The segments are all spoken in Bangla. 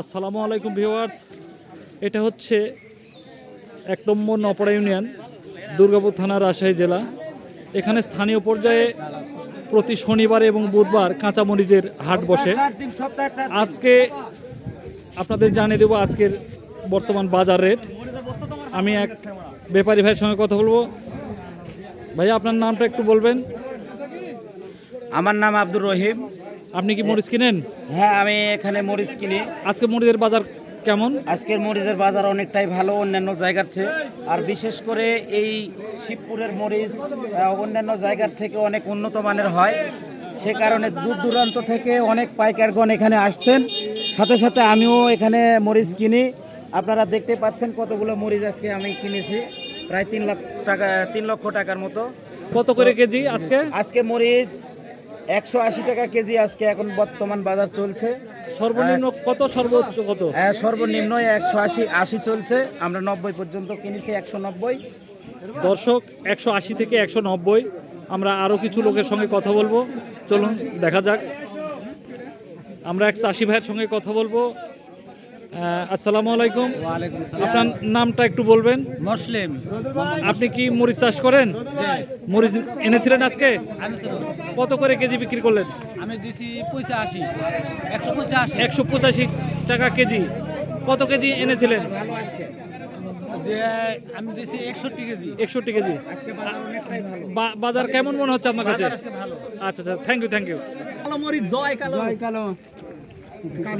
আসসালামু আলাইকুম ভিউয়ার্স। এটা হচ্ছে এক নম্বর নপড়া ইউনিয়ন, দুর্গাপুর থানা রাজশাহী জেলা। এখানে স্থানীয় পর্যায়ে প্রতি শনিবার এবং বুধবার কাঁচামরিচের হাট বসে। আজকে আপনাদের জানিয়ে দেবো আজকের বর্তমান বাজার রেট। আমি এক ব্যাপারী ভাইয়ের সঙ্গে কথা বলব। ভাইয়া, আপনার নামটা একটু বলবেন। আমার নাম আব্দুর রহিম। আপনি কি মরিচ কিনেন? হ্যাঁ আমি এখানে মরিচ কিনি। আজকে মরিচের বাজার কেমন? আজকের মরিচের বাজার অনেকটাই ভালো অন্যান্য জায়গার চেয়ে। আর বিশেষ করে এই শিবপুরের মরিচ অন্যান্য জায়গার থেকে অনেক উন্নত মানের হয়। সে কারণে দূর দূরান্ত থেকে অনেক পাইকারগণ এখানে আসছেন। সাথে সাথে আমিও এখানে মরিচ কিনি। আপনারা দেখতে পাচ্ছেন কতগুলো মরিচ আজকে আমি কিনেছি। প্রায় তিন লাখ টাকা তিন লক্ষ টাকার মতো। কত করে কেজি আজকে? আজকে মরিচ একশো আশি টাকা কেজি আজকে এখন বর্তমান বাজার চলছে। সর্বনিম্ন কত সর্বোচ্চ কত? হ্যাঁ সর্বনিম্ন একশো আশি আশি চলছে। আমরা নব্বই পর্যন্ত কিনেছি একশো নব্বই। দর্শক একশো আশি থেকে একশো নব্বই। আমরা আরও কিছু লোকের সঙ্গে কথা বলব। চলুন দেখা যাক। আমরা এক চাষি ভাইয়ের সঙ্গে কথা বলব। আসসালামু আলাইকুম। আপনার নামটা একটু বলবেন। মুসলিম। আপনি কি মরিচ চাষ করেন? মরিচ এনেছিলেন আজকে? কত করে কেজি বিক্রি করলেন? আমি দিছি পঁচাশি। একশো পঁচাশি। একশো পঁচাশি টাকা কেজি। কত কেজি এনেছিলেন? আমি দিছি একষট্টি কেজি। একষট্টি কেজি। বাজার কেমন মনে হচ্ছে আপনার কাছে? আচ্ছা আচ্ছা থ্যাংক ইউ থ্যাংক ইউ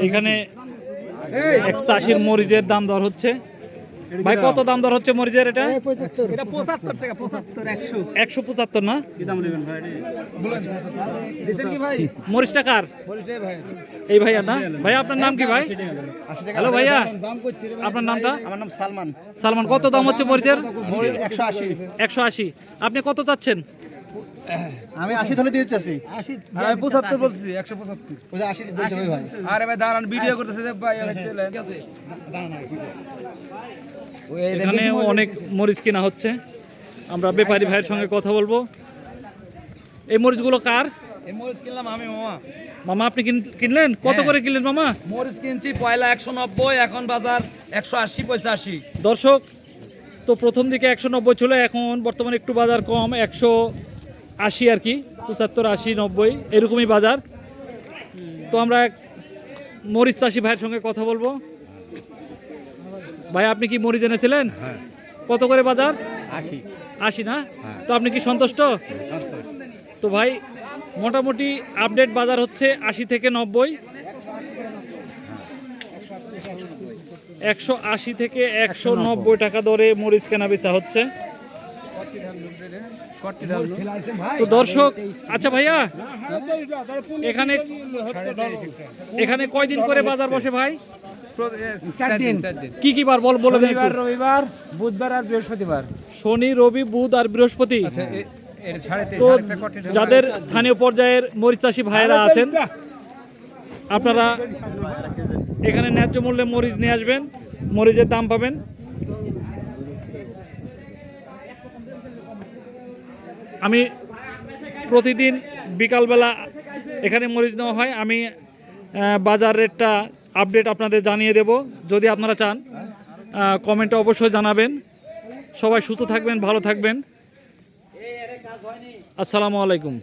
এখানে এক চাষির মরিচের দাম দর হচ্ছে। ভাই কত দাম দর হচ্ছে মরিচের এটা? এটা পঁচাত্তর টাকা পঁচাত্তর একশো। একশো পঁচাত্তর না? কি ভাই? মরিচটা কার? এই ভাইয়া না? ভাইয়া আপনার নাম কি ভাই? হ্যালো ভাইয়া দাম আপনার নামটা? আমার নাম সালমান। সালমান কত দাম হচ্ছে মরিচের? একশো আশি। একশো আশি। আপনি কত চাচ্ছেন? আমি আশি ধরে দিয়ে চাচ্ছি আমি পঁচাত্তর বলছি একশো পঁচাত্তর। আশি বলতে ভাই আরে ভাই দাঁড়ান ভিডিও করতেছে যে ভাই চলে এখানে অনেক মরিচ কেনা হচ্ছে। আমরা ব্যাপারী ভাইয়ের সঙ্গে কথা বলব। এই মরিচগুলো কার? এই মরিচ কিনলাম আমি মামা। মামা আপনি কিন- কিনলেন? কত করে কিনলেন মামা? মরিচ কিনছি পয়লা একশো নব্বই এখন বাজার একশো আশি পঁচাশি দর্শক তো প্রথম দিকে একশো নব্বই ছিল এখন বর্তমানে একটু বাজার কম একশো আশি আর কি পঁচাত্তর আশি নব্বই এরকমই বাজার। তো আমরা এক মরিচ চাষি ভাইয়ের সঙ্গে কথা বলব। ভাই আপনি কি মরিচ এনেছিলেন? কত করে বাজার? আশি। আশি না? তো আপনি কি সন্তুষ্ট? তো ভাই মোটামুটি আপডেট বাজার হচ্ছে আশি থেকে নব্বই। একশো আশি থেকে একশো নব্বই টাকা দরে মরিচ কেনা বেচা হচ্ছে। তো দর্শক আচ্ছা ভাইয়া এখানে এখানে কয়দিন করে বাজার বসে ভাই? কি কি বার বল বলে দেন রবিবার বুধবার আর বৃহস্পতিবার। শনি রবি বুধ আর বৃহস্পতি। তো যাদের স্থানীয় পর্যায়ের মরিচ চাষি ভাইয়েরা আছেন আপনারা এখানে ন্যায্য মূল্যে মরিচ নিয়ে আসবেন মরিচের দাম পাবেন। আমি প্রতিদিন বিকালবেলা এখানে মরিচ নেওয়া হয়। আমি বাজার রেটটা আপডেট আপনাদের জানিয়ে দেব। যদি আপনারা চান কমেন্টে অবশ্যই জানাবেন। সবাই সুস্থ থাকবেন, ভালো থাকবেন। আসসালামু আলাইকুম।